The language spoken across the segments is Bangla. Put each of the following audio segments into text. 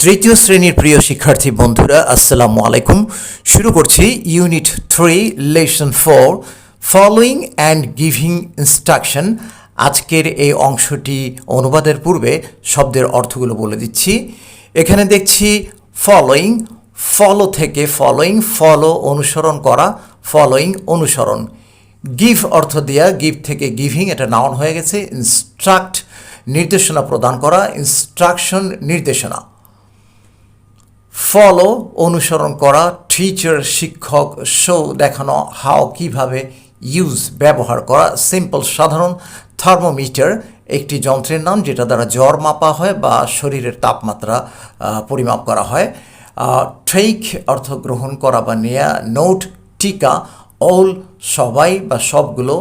তৃতীয় শ্রেণির প্রিয় শিক্ষার্থী বন্ধুরা, আসসালামু আলাইকুম। শুরু করছি unit three lesson four following and giving instruction আজকের এই অংশটি অনুবাদের পূর্বে শব্দের অর্থগুলো বলে দিচ্ছি। এখানে দেখছি ফলোয়িং ফলো থেকে ফলোয়িং ফলো অনুসরণ করা ফলোয়িং অনুসরণ। গিভ অর্থ দেয়া গিভ থেকে গিভিং এটা নাউন হয়ে গেছে। ইনস্ট্রাক্ট নির্দেশনা প্রদান করা ইনস্ট্রাকশন নির্দেশনা। ফলো অনুসরণ করা টিচার শিক্ষক শো দেখানো হাও কীভাবে ইউজ ব্যবহার করা সিম্পল সাধারণ থার্মোমিটার একটি যন্ত্রের নাম যেটা দ্বারা জ্বর মাপা হয় বা শরীরের তাপমাত্রা পরিমাপ করা হয়। ঠেক অর্থ গ্রহণ করা বা নেয়া নোট টিকা অল সবাই বা সবগুলো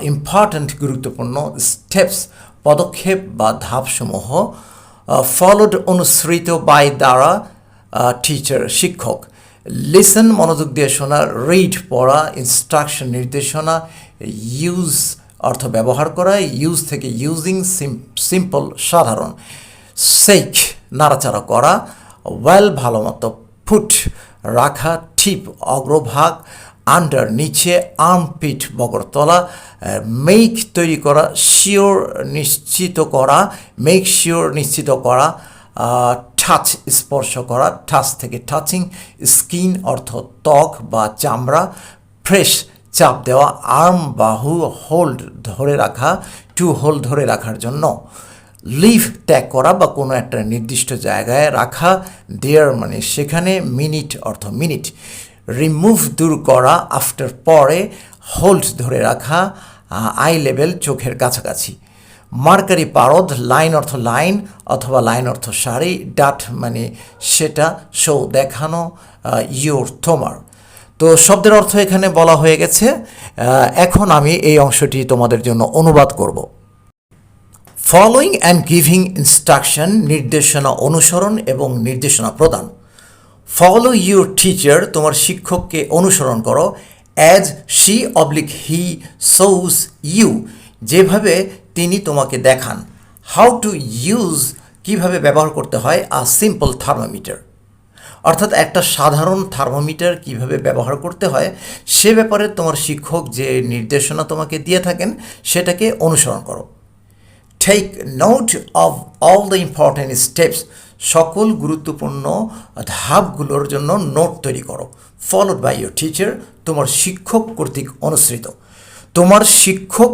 ইম্পর্ট্যান্ট গুরুত্বপূর্ণ স্টেপস পদক্ষেপ বা ধাপসমূহ ফলোড অনুসৃত বাই দ্বারা টিচার শিক্ষক। লিসন মনোযোগ দিয়ে শোনা রিড পড়া ইনস্ট্রাকশন নির্দেশনা ইউজ অর্থ ব্যবহার করা ইউজ থেকে ইউজিং সিম্পল সাধারণ। সেক নাড়াচাড়া করা ওয়েল ভালো মতো ফুট রাখা টিপ অগ্রভাগ আন্ডার নিচে আর্মপিট বগরতলা মেক তৈরি করা শিওর নিশ্চিত করা মেক শিওর নিশ্চিত করা টাচ স্পর্শ করা টাচ থেকে টাচিং স্কিন অর্থ ত্বক বা চামড়া ফ্রেশ চাপ দেওয়া আর্ম বাহু হোল্ড ধরে রাখা টু হোল্ড ধরে রাখার জন্য লিভ ত্যাগ করা বা কোনো একটা নির্দিষ্ট জায়গায় রাখা দেয়ার মানে সেখানে মিনিট অর্থ মিনিট রিমুভ দূর করা আফটার পরে হোল্ড ধরে রাখা আই লেভেল চোখের কাছাকাছি। মার্কারি পারদ, লাইন অর্থ লাইন অথবা লাইন অর্থ শাড়ি ডাট মানে সেটা, শো দেখানো ইয়োর, তোমার। তো শব্দের অর্থ এখানে বলা হয়ে গেছে এখন আমি এই অংশটি তোমাদের জন্য অনুবাদ করব। ফলোয়িং অ্যান্ড গিভিং ইনস্ট্রাকশন নির্দেশনা অনুসরণ এবং নির্দেশনা প্রদান। ফলো ইউর টিচার তোমার শিক্ষককে অনুসরণ করো as she oblique he shows you যেভাবে তিনি তোমাকে দেখান। হাউ টু ইউজ কীভাবে ব্যবহার করতে হয় আ সিম্পল থার্মোমিটার অর্থাৎ একটা সাধারণ থার্মোমিটার কীভাবে ব্যবহার করতে হয়, সে ব্যাপারে তোমার শিক্ষক যে নির্দেশনা তোমাকে দিয়ে থাকেন, সেটাকে অনুসরণ করো। Take note of all the important steps সকল গুরুত্বপূর্ণ ধাপগুলোর জন্য নোট তৈরি করো। ফলোড বাই ইউর টিচার তোমার শিক্ষক কর্তৃক অনুসৃত। তোমার শিক্ষক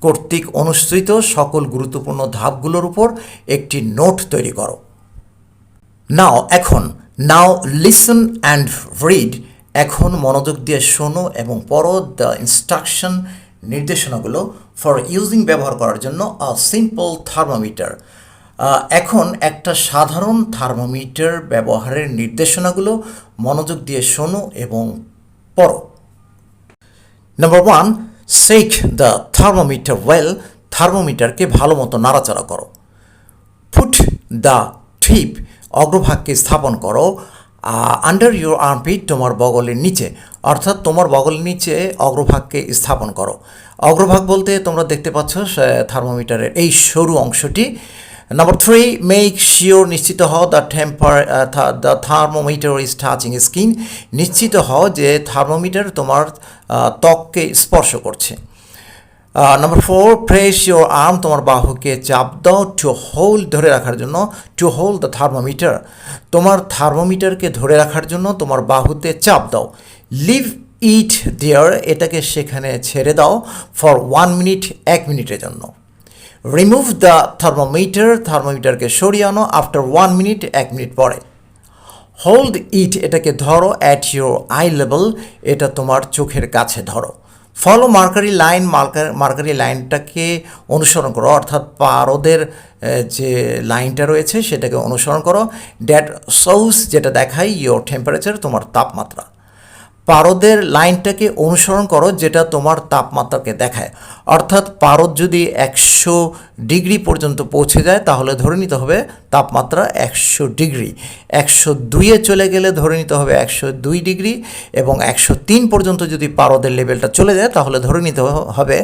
কর্তৃক অনুসৃত সকল গুরুত্বপূর্ণ ধাপগুলোর উপর একটি নোট তৈরি করো। নাও, এখন, নাও লিসন অ্যান্ড রিড এখন মনোযোগ দিয়ে শোনো এবং পড়ো দ্য ইনস্ট্রাকশন নির্দেশনাগুলো ফর ইউজিং ব্যবহার করার জন্য আ সিম্পল থার্মোমিটার এখন একটা সাধারণ থার্মোমিটার ব্যবহারের নির্দেশনাগুলো মনোযোগ দিয়ে শোনো এবং পড়ো। Number one shake the thermometer well থার্মোমিটারকে ভালো মতো নাড়াচাড়া করো। ফুট দ্য ঠিপ অগ্রভাগকে স্থাপন করো আন্ডার ইউর আর্মপিট তোমার বগলের নিচে, অর্থাৎ তোমার বগলের নিচে অগ্রভাগকে স্থাপন করো। অগ্রভাগ বলতে তোমরা দেখতে পাচ্ছ থার্মোমিটারের এই সরু অংশটি নাম্বার থ্রি মেক শিওর নিশ্চিত হও the temper the thermometer is touching skin নিশ্চিত হও যে থার্মোমিটার তোমার আহ, ত্বককে স্পর্শ করছে। Number four press your arm তোমার বাহুকে চাপ দাও টু হোল্ড ধরে রাখার জন্য টু হোল্ড দ্য থার্মোমিটার তোমার থার্মোমিটারকে ধরে রাখার জন্য তোমার বাহুতে চাপ দাও। লিভ ইট দেয়ার এটাকে সেখানে ছেড়ে দাও ফর ওয়ান মিনিট এক মিনিটের জন্য। রিমুভ দ্য থার্মোমিটার থার্মোমিটারকে সরিয়ে আনো আফটার ওয়ান মিনিট এক মিনিট পরে। হোল্ড ইট এটাকে ধরো অ্যাট ইউর আই লেভেল এটা তোমার চোখের কাছে ধরো। Follow mercury line marker mercury লাইনটাকে অনুসরণ করো, অর্থাৎ পারদের যে লাইনটা রয়েছে সেটাকে অনুসরণ করো। ড্যাট সৌস যেটা দেখায় ইয়োর টেম্পারেচার তোমার তাপমাত্রা। পারদের লাইনটাকে অনুসরণ করো, যেটা তোমার তাপমাত্রাকে দেখায়। অর্থাৎ পারদ যদি একশো ডিগ্রি পর্যন্ত পৌঁছে যায়, তাহলে ধরে নিতে হবে তাপমাত্রা একশো ডিগ্রি। একশো দুইয়ে চলে গেলে ধরে নিতে হবে একশো দুই ডিগ্রি, এবং একশো তিন পর্যন্ত যদি পারদের লেভেলটা চলে যায়, তাহলে ধরে নিতে হবে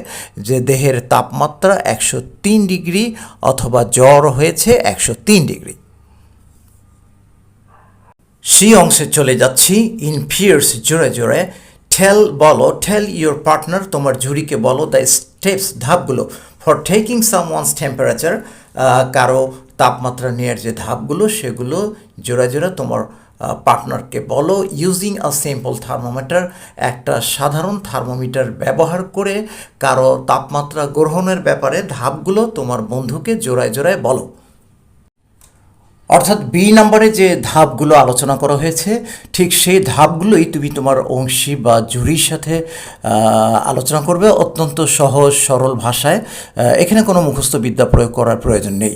যে দেহের তাপমাত্রা একশো তিন ডিগ্রি অথবা জ্বর হয়েছে একশো তিন ডিগ্রি। সেই অংশে চলে যাচ্ছি। ইন ফিয়ার্স জোরে জোরে। টেল বলো টেল ইউর পার্টনার তোমার জুরিকে বলো দ্য স্টেপস ধাপগুলো। For taking some one's temperature কারও তাপমাত্রা নেওয়ার যে ধাপগুলো, সেগুলো জোড়া জোড়া তোমার পার্টনারকে বলো। ইউজিং আ সিম্পল থার্মোমিটার একটা সাধারণ থার্মোমিটার ব্যবহার করে কারও তাপমাত্রা গ্রহণের ব্যাপারে ধাপগুলো তোমার বন্ধুকে জোড়ায় জোড়ায় বলো। অর্থাৎ বি নম্বরে যে ধাপগুলো আলোচনা করা হয়েছে, ঠিক সেই ধাপগুলোই তুমি তোমার অংশী বা জুরির সাথে আলোচনা করবে অত্যন্ত সহজ, সরল ভাষায়। এখানে কোনো মুখস্থ বিদ্যা প্রয়োগ করার প্রয়োজন নেই।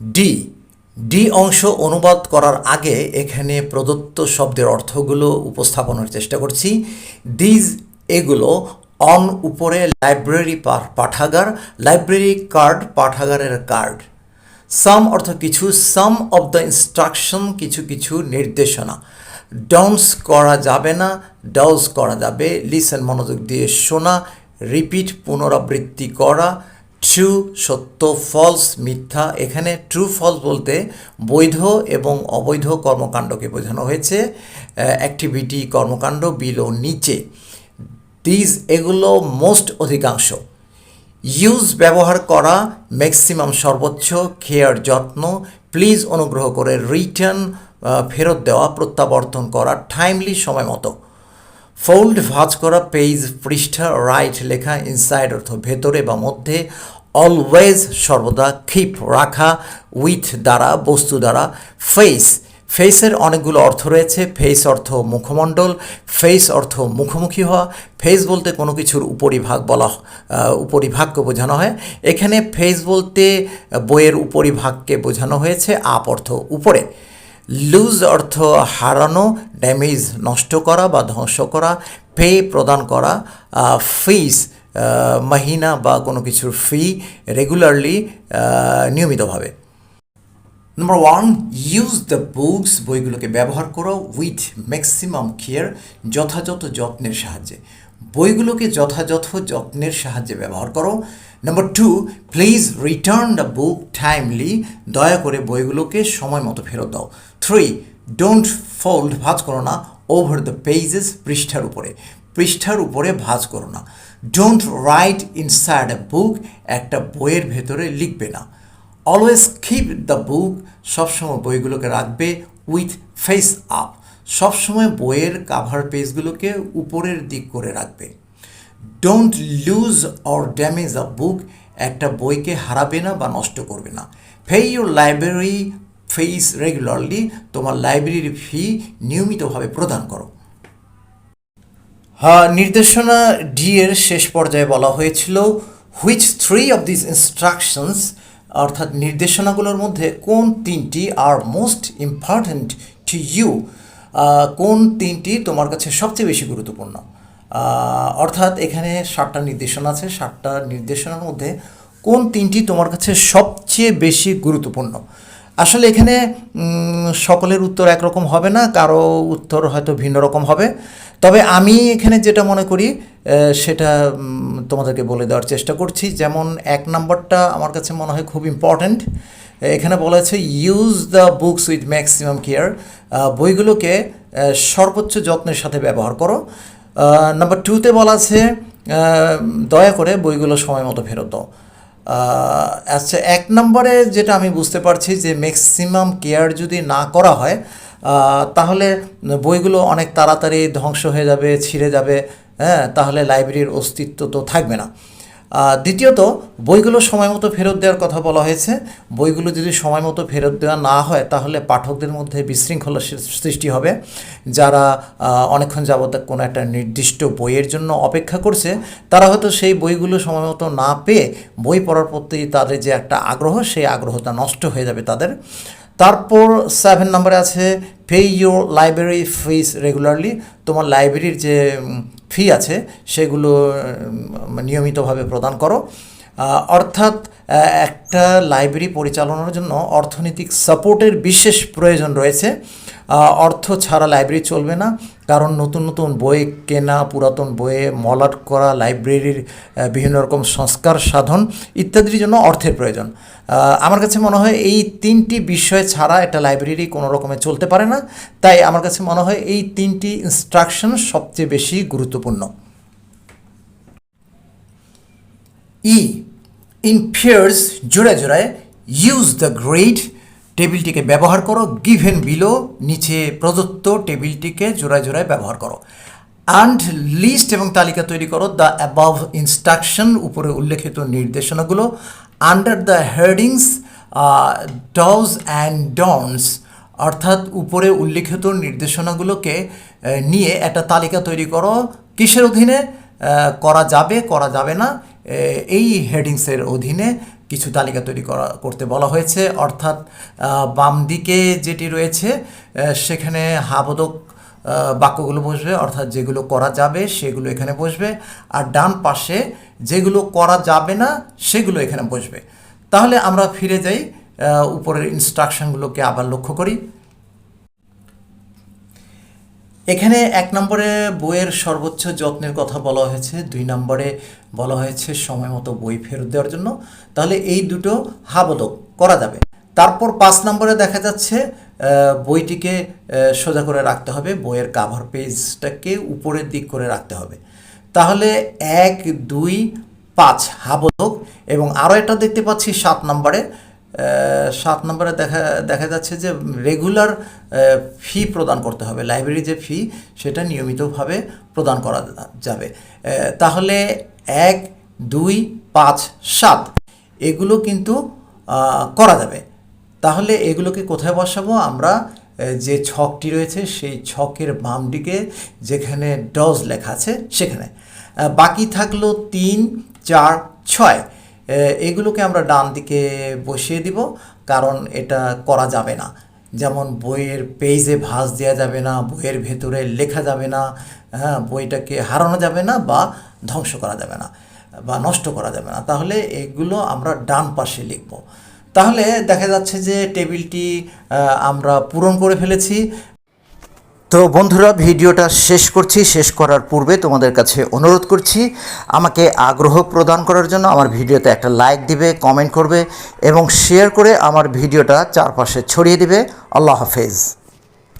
ডি ডি অংশ অনুবাদ করার আগে এখানে প্রদত্ত শব্দের অর্থগুলো উপস্থাপনের চেষ্টা করছি। দিজ এগুলো অন উপরে লাইব্রেরি পাঠাগার, লাইব্রেরি কার্ড, পাঠাগারের কার্ড। সাম অর্থ কিছু, সাম অফ দ্য ইনস্ট্রাকশন কিছু কিছু নির্দেশনা। ডাউন্স করা যাবে না ডাউস করা যাবে। লিসেন মনোযোগ দিয়ে শোনা, রিপিট, পুনরাবৃত্তি করা। ট্রু, সত্য, ফলস, মিথ্যা। এখানে ট্রু, ফলস বলতে বৈধ এবং অবৈধ কর্মকাণ্ডকে বোঝানো হয়েছে। অ্যাক্টিভিটি কর্মকাণ্ড বিলো নিচে। দিজ এগুলো মোস্ট অধিকাংশ। ইউজ ব্যবহার করা ম্যাক্সিমাম সর্বোচ্চ কেয়ার যত্ন প্লিজ অনুগ্রহ করে রিটার্ন ফেরত দেওয়া, প্রত্যাবর্তন করা টাইমলি সময় মতো। ফোল্ড ভাঁজ করা পেজ পৃষ্ঠা রাইট লেখা ইনসাইড অর্থ ভেতরে বা মধ্যে। অলওয়েজ সর্বদা খিপ রাখা উইথ দ্বারা, বস্তু দ্বারা। ফেস ফেসের অনেকগুলো অর্থ রয়েছে। ফেস অর্থ মুখমণ্ডল ফেস অর্থ মুখোমুখি হওয়া। ফেস বলতে কোনো কিছুর উপরিভাগ বলা উপরিভাগকে বোঝানো হয়। এখানে ফেস বলতে বইয়ের উপরিভাগকে বোঝানো হয়েছে আপ অর্থ উপরে। লুজ অর্থ হারানো, ড্যামেজ নষ্ট করা বা ধ্বংস করা। পে প্রদান করা। ফিস মাহিনা বা কোনো কিছুর ফি রেগুলারলি নিয়মিতভাবে। Number one use the books বইগুলোকে ব্যবহার করো উইথ ম্যাক্সিমাম কেয়ার যথাযথ যত্নের সাহায্যে। বইগুলোকে যথাযথ যত্নের সাহায্যে ব্যবহার করো। Number two please return the book timely দয়া করে বইগুলোকে সময় মতো ফেরত দাও। থ্রি ডোন্ট ফোল্ড ভাঁজ করো না ওভার দ্য পেজেস পৃষ্ঠার উপরে। পৃষ্ঠার উপরে ভাঁজ করো না। Don't write inside a book একটা বইয়ের ভেতরে লিখবে না। অলওয়েজ কিপ দ্য বুক সবসময় বইগুলোকে রাখবে উইথ ফেস আপ সবসময় বইয়ের কাভার পেজগুলোকে উপরের দিক করে রাখবে। Don't lose or damage a book একটা বইকে হারাবে না বা নষ্ট করবে না। Pay your library fees regularly তোমার লাইব্রেরির ফি নিয়মিতভাবে প্রদান করো। হ্যাঁ নির্দেশনা ডি এর শেষ পর্যায়ে বলা হয়েছিল which three of this instructions অর্থাৎ নির্দেশনাগুলোর মধ্যে কোন তিনটি আর মোস্ট ইম্পর্ট্যান্ট টু ইউ কোন তিনটি তোমার কাছে সবচেয়ে বেশি গুরুত্বপূর্ণ? অর্থাৎ এখানে ষাটটা নির্দেশনা আছে। ষাটটা নির্দেশনার মধ্যে কোন তিনটি তোমার কাছে সবচেয়ে বেশি গুরুত্বপূর্ণ? আসলে এখানে সকলের উত্তর একরকম হবে না। কারও উত্তর হয়তো ভিন্ন রকম হবে। তবে আমি এখানে যেটা মনে করি সেটা তোমাদেরকে বলে দেওয়ার চেষ্টা করছি। যেমন এক নম্বরটা আমার কাছে মনে হয় খুব ইম্পর্ট্যান্ট এখানে বলা হয়েছে use the books with maximum care বইগুলোকে সর্বোচ্চ যত্নের সাথে ব্যবহার করো। নাম্বার টুতে বলা আছে দয়া করে বইগুলো সময় মতো ফেরত দাও। আচ্ছা এক নম্বরে যেটা আমি বুঝতে পারছি যে ম্যাক্সিমাম কেয়ার যদি না করা হয় তাহলে বইগুলো অনেক তাড়াতাড়ি ধ্বংস হয়ে যাবে, ছিঁড়ে যাবে হ্যাঁ তাহলে লাইব্রেরির অস্তিত্ব তো থাকবে না। দ্বিতীয়ত, বইগুলো সময় মতো ফেরত দেওয়ার কথা বলা হয়েছে। বইগুলো যদি সময় মতো ফেরত দেওয়া না হয়, তাহলে পাঠকদের মধ্যে বিশৃঙ্খলা সৃষ্টি হবে। যারা অনেকক্ষণ যাবত কোনো একটা নির্দিষ্ট বইয়ের জন্য অপেক্ষা করছে, তারা হয়তো সেই বইগুলো সময় মতো না পেয়ে বই পড়ার প্রতি তাদের যে একটা আগ্রহ, সেই আগ্রহটা নষ্ট হয়ে যাবে তাদের। তারপর সেভেন নম্বরে আছে pay your library fees regularly তোমার লাইব্রেরির যে ফি আছে, সেগুলো নিয়মিতভাবে প্রদান করো। অর্থাৎ একটা লাইব্রেরি পরিচালনার জন্য অর্থনৈতিক সাপোর্টের বিশেষ প্রয়োজন রয়েছে। অর্থ ছাড়া লাইব্রেরি চলবে না। কারণ নতুন নতুন বই কেনা, পুরাতন বইয়ে মলাট করা লাইব্রেরির বিভিন্ন রকম সংস্কার সাধন ইত্যাদির জন্য অর্থের প্রয়োজন। আমার কাছে মনে হয় এই তিনটি বিষয় ছাড়া একটা লাইব্রেরি কোনো রকমে চলতে পারে না। তাই আমার কাছে মনে হয় এই তিনটি ইনস্ট্রাকশন সবচেয়ে বেশি গুরুত্বপূর্ণ। ই ইন পেয়ার্স জোড়ায় জোড়ায় ইউজ দ্য গ্রেড টেবিলটিকে ব্যবহার করো গিভেন বিলো নিচে প্রদত্ত টেবিলটিকে জোড়ায় জোড়ায় ব্যবহার করো। অ্যান্ড লিস্ট এবং তালিকা তৈরি করো দ্য অ্যাবাভ ইনস্ট্রাকশন উপরে উল্লেখিত নির্দেশনাগুলো under the headings dos and don'ts অর্থাৎ উপরে উল্লেখিত নির্দেশনাগুলোকে নিয়ে একটা তালিকা তৈরি করো, কিসের অধীনে? করা যাবে করা যাবে না এই হেডিংসের অধীনে কিছু তালিকা তৈরি করা, করতে বলা হয়েছে। অর্থাৎ বাম দিকে যেটি রয়েছে সেখানে হাবোধক বাক্যগুলো বসবে। অর্থাৎ যেগুলো করা যাবে, সেগুলো এখানে বসবে। আর ডান পাশে যেগুলো করা যাবে না, সেগুলো এখানে বসবে। তাহলে আমরা ফিরে যাই উপরের ইনস্ট্রাকশনগুলোকে আবার লক্ষ্য করি। এখানে এক নম্বরে বইয়ের সর্বোচ্চ যত্নের কথা বলা হয়েছে, দুই নম্বরে বলা হয়েছে সময় মতো বই ফেরত দেওয়ার জন্য। তাহলে এই দুটো হাবোধক করা যাবে। তারপর পাঁচ নম্বরে দেখা যাচ্ছে বইটিকে সোজা করে রাখতে হবে, বইয়ের কাভার পেজটাকে উপরের দিক করে রাখতে হবে। তাহলে এক, দুই, পাঁচ হাবোধক এবং আরও একটা দেখতে পাচ্ছি সাত নম্বরে। সাত নম্বরে দেখা দেখা যাচ্ছে যে রেগুলার ফি প্রদান করতে হবে। লাইব্রেরি যে ফি সেটা নিয়মিতভাবে প্রদান করা যাবে। তাহলে এক, দুই, পাঁচ, সাত, এগুলো কিন্তু করা যাবে। তাহলে এগুলোকে কোথায় বসাবো? আমরা যে ছকটি রয়েছে, সেই ছকের বাম দিকে যেখানে ডজ লেখা আছে, সেখানে। বাকি থাকল তিন, চার, ছয়। এগুলোকে আমরা ডান দিকে বসিয়ে দিব, কারণ এটা করা যাবে না। যেমন বইয়ের পেজে ভাঁজ দেওয়া যাবে না, বইয়ের ভেতরে লেখা যাবে না হ্যাঁ বইটাকে হারানো যাবে না বা ধ্বংস করা যাবে না বা নষ্ট করা যাবে না। তাহলে এগুলো আমরা ডান পাশে লিখব। তাহলে দেখা যাচ্ছে যে টেবিলটি আমরা পূরণ করে ফেলেছি তো বন্ধুরা, ভিডিওটা শেষ করছি। শেষ করার পূর্বে তোমাদের কাছে অনুরোধ করছি, আমাকে আগ্রহ প্রদান করার জন্য আমার ভিডিওতে একটা লাইক দিবে, কমেন্ট করবে এবং শেয়ার করে আমার ভিডিওটা চারপাশে ছড়িয়ে দিবে। আল্লাহ হাফেজ।